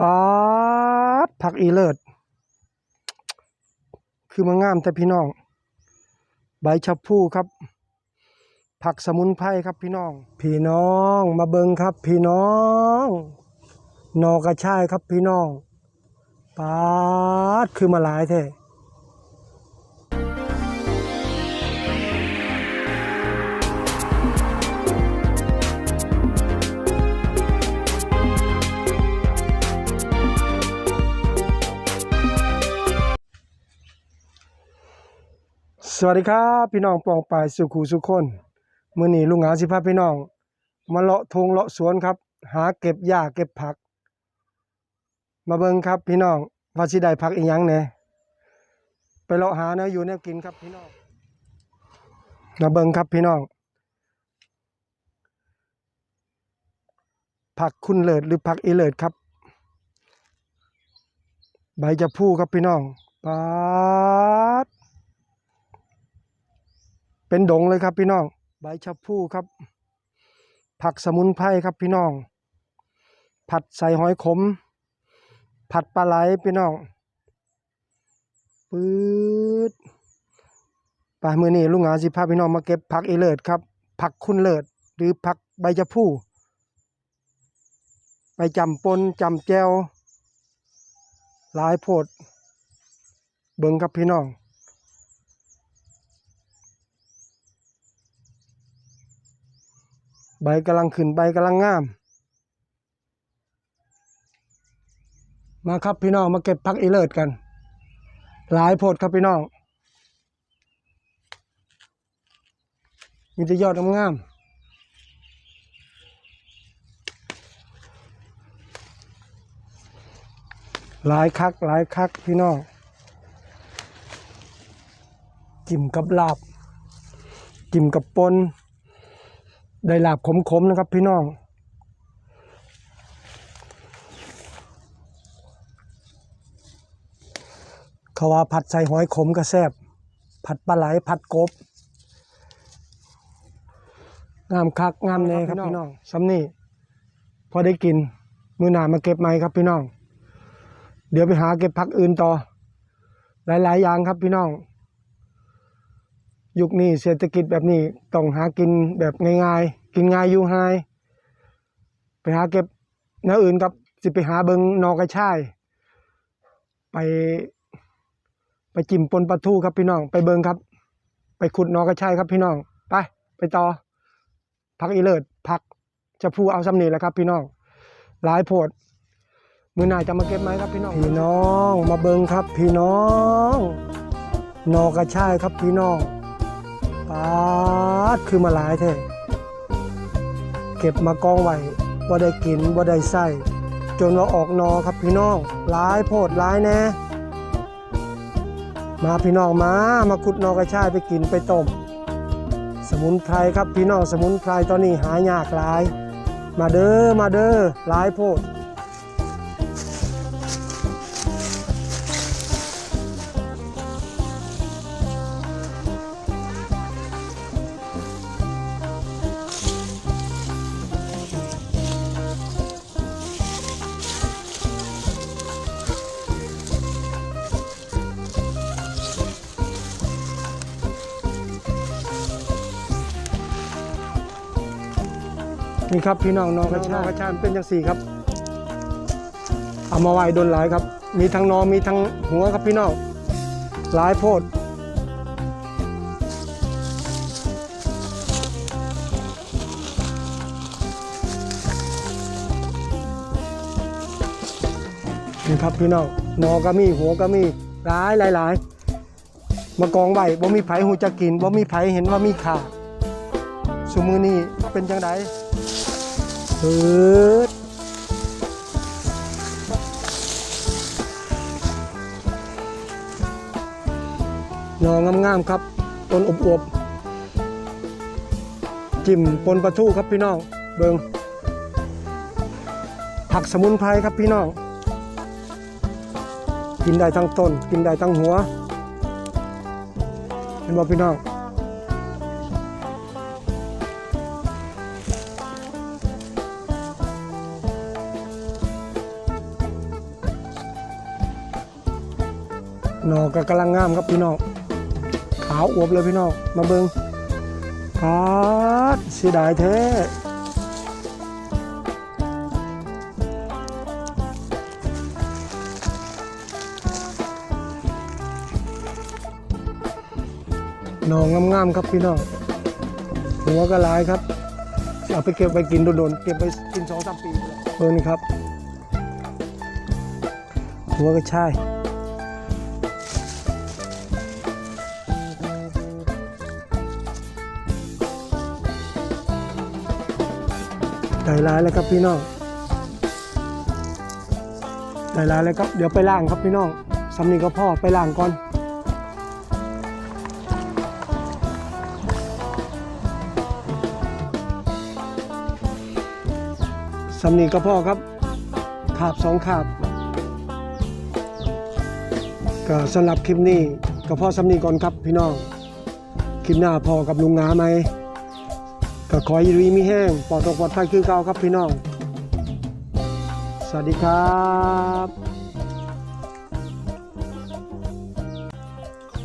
ปาดผักอีเลิศคือมางามแต่พี่น้อง ใบชะพูครับ ผักสมุนไพรครับพี่น้อง พี่น้องมาเบิงครับ พี่น้องนอกระชายครับพี่น้องปาดคือมาหลายแท้ สวัสดีครับพี่น้องปองปายสุขูสุขคนมื้อนี้ลุงหาสิพาพี่น้อง มาเลาะทงเลาะสวนครับ หาเก็บหญ้าเก็บผัก มาเบิ่งครับพี่น้องว่าสิได้ผักอีหยังแหน่ไปเลาะหาแนวอยู่แนวกินครับพี่น้องมาเบิ่งครับพี่น้อง ผักคุณเลิศหรือผักอีเลิศครับ ใบจะพูครับพี่น้องปาด เป็นดงเลยครับพี่น้อง ใบชะพูครับ ผักสมุนไพรครับพี่น้อง ผัดใส่หอยขม ผัดปลาไหลพี่น้องปื๊ดไปมือนี้ลุงหาสิพาพี่น้องมาเก็บผักอีเลิศครับ ผักคุณเลิศหรือผักใบชะพูไปจำปนจำแจวหลายโพด เบิ่งครับพี่น้อง ใบกำลังขึ้นใบกำลังงาม มาครับพี่น้องมาเก็บผักอีเลิศกัน หลายโพดครับพี่น้องมีแต่ยอดงามหลายคักหลายคักพี่น้องจิ้มกับลาบจิ้มกับปน ได้ลาบขมๆนะครับพี่น้องเขาว่าผัดใส่หอยขมก็แซ่บผัดปลาไหลผัดกบ งามคักงามแน่ครับพี่น้องซ้ำนี่พอได้กิน มือหนามาเก็บไหมครับพี่น้อง เดี๋ยวไปหาเก็บผักอื่นต่อ หลาย ๆ อย่างครับพี่น้อง ยุคนี้เศรษฐกิจแบบนี้ต้องหากินแบบง่ายๆ กินง่ายอยู่ง่ายไปหาเก็บแนวอื่นครับสิไปหาเบิงนอกระชาย ไป ไปจิ้มปนปลาทูครับพี่น้อง ไปเบิงครับ ไปขุดนอกระชายครับพี่น้อง ไป ไปต่อ พักอีเลิศพักจะพูเอาซ้ำนี่แหละครับ พี่น้อง หลายโพดมือหน้าจะมาเก็บไหมครับพี่น้อง พี่น้อง มาเบิงครับ พี่น้อง นอกระชายครับพี่น้อง ปาดคือมาหลายแท้เก็บมากองไว้บ่าได้กินบ่าได้ใส่จนว่าออกนอครับพี่น้องหลายโพดหลายแน่มาพี่น้องมามาขุดนอกระชายไปกินไปต้ม สมุนไพรครับพี่น้องสมุนไพรตอนนี้หายากหลาย มาเด้อมาเด้อหลายโพด นี่ครับพี่น้องนอกระชายนอกระชายเป็นจังสี่ครับ เอามาไว้ดนหลายครับ มีทั้งนอมีทั้งหัวครับพี่น้องหลายโพดนี่ครับพี่น้องนอก็มีหัวก็มีหลายหลายหลายมากองไว้บ่มีไผหูจะกินบ่มีไผเห็นว่ามีขาสุมือนี้เป็นจังได เปิดหนองามๆครับ ต้นอบอวบๆ จิ้มปนปลาทูครับพี่น้อง เบิงผักสมุนไพรครับพี่น้อง กินได้ทั้งต้น กินได้ทั้งหัว เห็นบ่พี่น้อง หนอก็กำลังงามครับพี่น้องขาวอวบเลยพี่น้องมาเบิงพาดเสียดายแท้หนองงามๆครับพี่น้องหัวก็ลายครับเอาไปเก็บไปกินโดนๆเก็บไปกินสองสามปีเลยเออนี่ครับ หัวก็ใช่ ได้ร้ายแล้วครับพี่น้องได้ร้ายแล้วครับเดี๋ยวไปล่างครับพี่น้องสำนีก็พ่อไปล่างก่อนสำนีก็พ่อครับขาบสองขาบก็สำหรับคลิปนี้ก็พ่อสำนีก่อนครับพี่น้องคลิปหน้าพ่อกับลุงงาไหม ก็ขอให้รีมีแห้งปลอดตกปลอดภัยคือเก่าครับพี่น้อง สวัสดีครับ